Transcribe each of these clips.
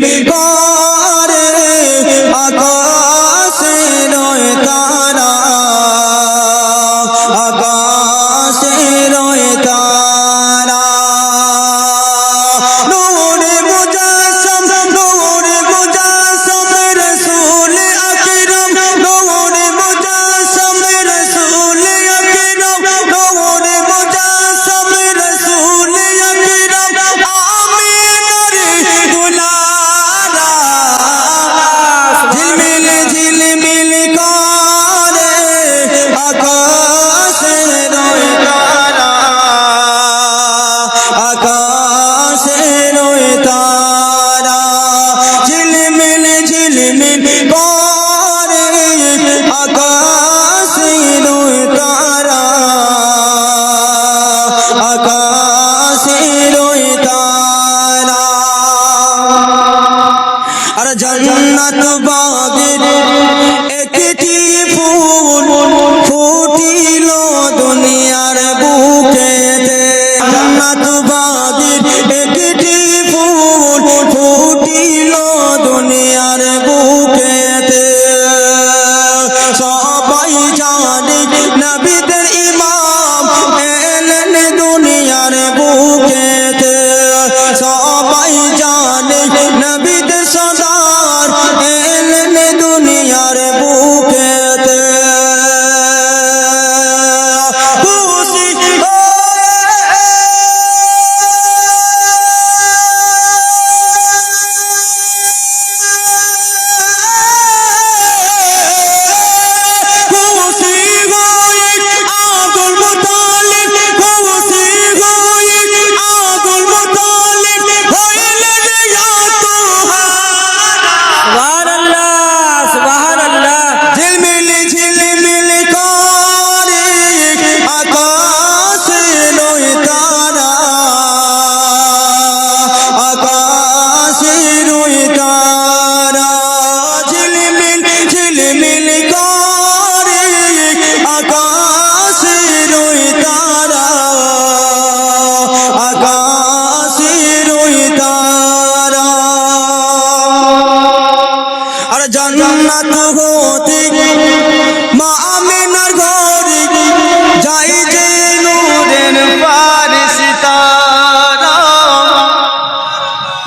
Baby. বাগের একটি ফুল ফুটিল দুনিয়ার বুকে। জান্নাত বাগের একটি ফুল ফুটিল দুনিয়ার বুকে। সবাই জানে নবীদের ইমাম এলেন দুনিয়ার বুকে।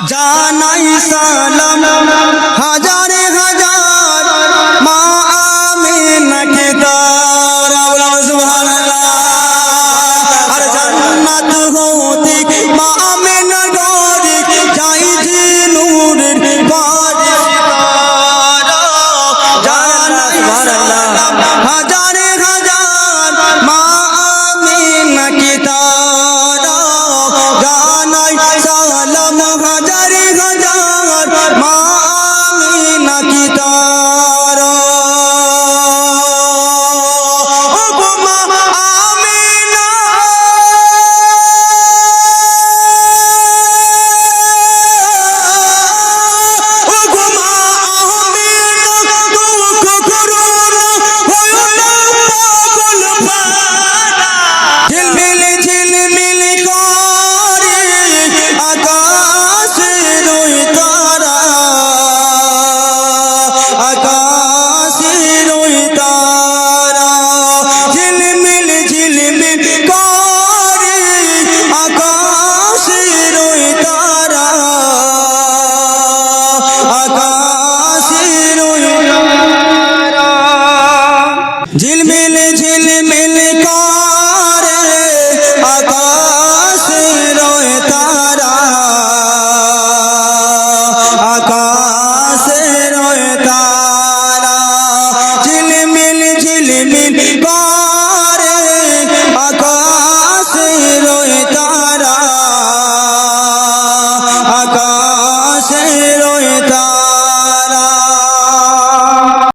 জানাই সালাম